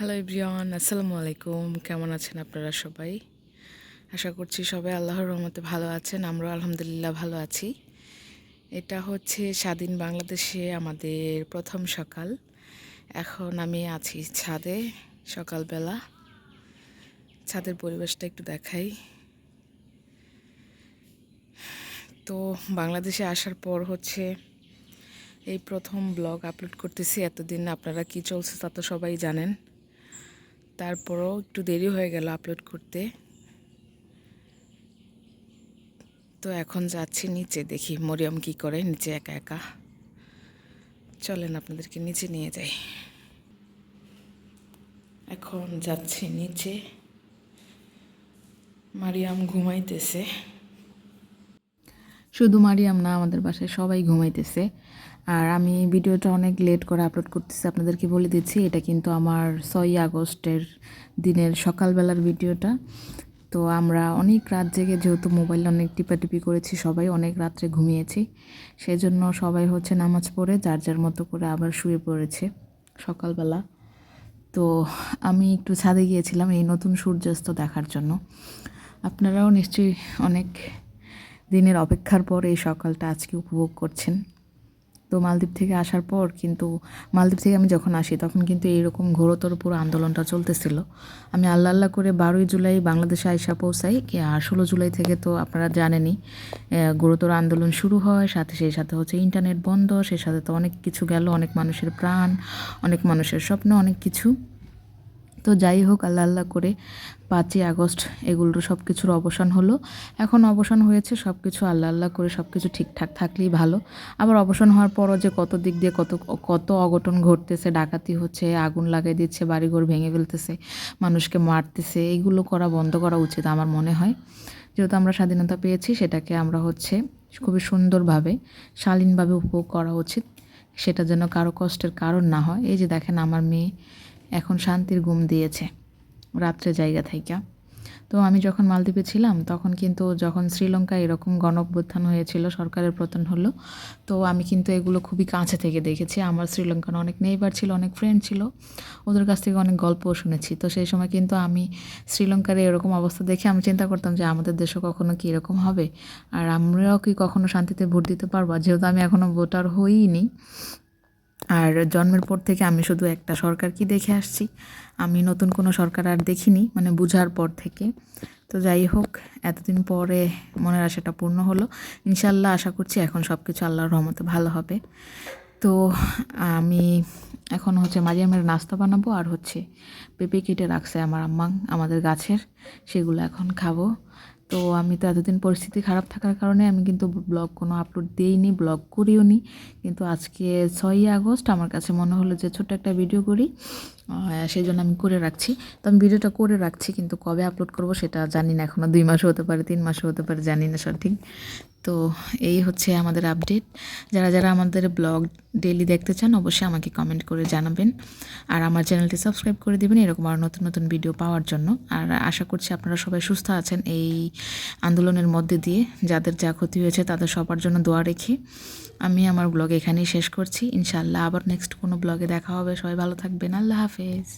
Hello ইব্রিয়ান আসসালামু আলাইকুম কেমন আছেন আপনারা সবাই আশা করছি সবাই আল্লাহর রহমতে ভালো আছেন আমরাও আলহামদুলিল্লাহ ভালো আছি এটা হচ্ছে স্বাধীন বাংলাদেশে আমাদের প্রথম সকাল এখন আমি আছি ছাদে সকালবেলা ছাদের পরিবেশটা একটু দেখাই তো বাংলাদেশে আসার পর হচ্ছে এই প্রথম ব্লগ আপলোড করতেছি এতদিন আপনারা কি চলছে তা তো সবাই জানেন তারপরও একটু দেরি হয়ে গেল আপলোড করতে। তো এখন যাচ্ছি নিচে, দেখি মরিয়ম কি করে নিচে একা একা। চলেন আপনাদেরকে নিচে নিয়ে যাই। এখন যাচ্ছি নিচে। মারিয়াম ঘুমাইতেছে। শুধু মারিয়াম না, আমাদের বাসায় সবাই ঘুমাইতেছে। আর আমি ভিডিওটা অনেক লেট করে আপলোড করতেছি, আপনাদেরকে বলে দিচ্ছি, এটা কিন্তু আমার ছয়ই আগস্টের দিনের সকালবেলার ভিডিওটা। তো আমরা অনেক রাত জেগে যেহেতু মোবাইল অনেক টিপাটিপি করেছি, সবাই অনেক রাত্রে ঘুমিয়েছি সেই জন্য সবাই হচ্ছে নামাজ পড়ে, যার যার মতো করে আবার শুয়ে পড়েছে সকালবেলা। তো আমি একটু ছাদে গিয়েছিলাম এই নতুন সূর্যাস্ত দেখার জন্য। আপনারাও নিশ্চয়ই অনেক দিনের অপেক্ষার পর এই সকালটা আজকে উপভোগ করছেন। তো মালদ্বীপ থেকে আসার পর কিন্তু মালদ্বীপ থেকে আমি যখন আসি, তখন কিন্তু এইরকম ঘোরতর পুরো আন্দোলনটা চলতেছিল। আমি আল্লাহ আল্লাহ করে বারোই জুলাই বাংলাদেশে আইসা পৌঁছাই। আর ষোলো জুলাই থেকে তো আপনারা জানেনই ঘোরতর আন্দোলন শুরু হয়, সাথে সেই সাথে হচ্ছে ইন্টারনেট বন্ধ, সেই সাথে তো অনেক কিছু গেল, অনেক মানুষের প্রাণ, অনেক মানুষের স্বপ্ন, অনেক কিছু। তো যাই হোক, আল্লাহ আল্লাহ করে পাঁচই আগস্ট এগুলোর সব কিছুর অবসান হলো। এখন অবসান হয়েছে সব কিছু আল্লাহ আল্লাহ করে সব কিছু ঠিকঠাক থাকলেই ভালো। আবার অবসান হওয়ার পরও যে কত দিক দিয়ে কত কত অঘটন ঘটতেছে, ডাকাতি হচ্ছে, আগুন লাগাই দিচ্ছে, বাড়িঘর ভেঙে ফেলতেছে, মানুষকে মারতেছে, এইগুলো করা বন্ধ করা উচিত আমার মনে হয়। যেহেতু আমরা স্বাধীনতা পেয়েছি, সেটাকে আমরা হচ্ছে খুবই সুন্দরভাবে, শালীনভাবে উপভোগ করা উচিত। সেটা যেন কারও কষ্টের কারণ না হয়। এই যে দেখেন আমার মেয়ে এখন শান্তির ঘুম দিয়েছে, রাত্রে জায়গা থাইকা। তো আমি যখন মালদ্বীপে ছিলাম, তখন কিন্তু যখন শ্রীলঙ্কায় এরকম গণঅভ্যুত্থান হয়েছিল, সরকারের পতন হলো, তো আমি কিন্তু এগুলো খুবই কাছে থেকে দেখেছি। আমার শ্রীলঙ্কার অনেক নেইবার ছিল, অনেক ফ্রেন্ড ছিল, ওদের কাছ থেকে অনেক গল্পও শুনেছি। তো সেই সময় কিন্তু আমি শ্রীলঙ্কার এরকম অবস্থা দেখে আমি চিন্তা করতাম যে, আমাদের দেশে কখনো কি এরকম হবে? আর আমরাও কি কখনো শান্তিতে ভোট দিতে পারব? যেহেতু আমি এখনও ভোটার হইনি আর জন্মের পর থেকে আমি শুধু একটা সরকার কি দেখে আসছি। আমি নতুন কোনো সরকার আর দেখিনি মানে বুঝার পর থেকে। তো যাই হোক, এতদিন পরে মনের আশাটা পূর্ণ হলো। ইনশাল্লাহ আশা করছি এখন সব কিছু আল্লাহর রহমতে ভালো হবে। তো আমি এখন হচ্ছে মাঝে মারিয়ামের নাস্তা বানাবো আর হচ্ছে পেঁপে কেটে রাখছে আমার আম্মা, আমাদের গাছের। সেগুলো এখন খাব। তো আমি তো এতদিন পরিস্থিতি খারাপ থাকার কারণে আমি কিন্তু ব্লগ কোনো আপলোড দিইনি, ব্লগ করিও নি। কিন্তু আজকে ছয়ই আগস্ট, আমার কাছে মনে হলো যে ছোট্ট একটা ভিডিও করি। সেই জন্য আমি করে রাখছি। তো আমি ভিডিওটা করে রাখছি, কিন্তু কবে আপলোড করব সেটা জানি না এখনও দুই মাসও হতে পারে, তিন মাসও হতে পারে, জানি না, সঠিক। তো এই হচ্ছে আমাদের আপডেট যারা যারা আমাদের ব্লগ ডেলি দেখতে চান, অবশ্যই আমাকে কমেন্ট করে জানাবেন। আর আমার চ্যানেলটি সাবস্ক্রাইব করে দেবেন, এরকম আরও নতুন নতুন ভিডিও পাওয়ার জন্য। আর আশা করছি আপনারা সবাই সুস্থ আছেন এই আন্দোলনের মধ্যে দিয়ে। যাদের যা ক্ষতি হয়েছে, তাদের সবার জন্য দোয়া রেখে আমি আমার ব্লগ এখানেই শেষ করছি। ইনশাআল্লাহ আবার নেক্সট কোনো ব্লগে দেখা হবে। সবাই ভালো থাকবেন। আল্লাহ হাফেজ।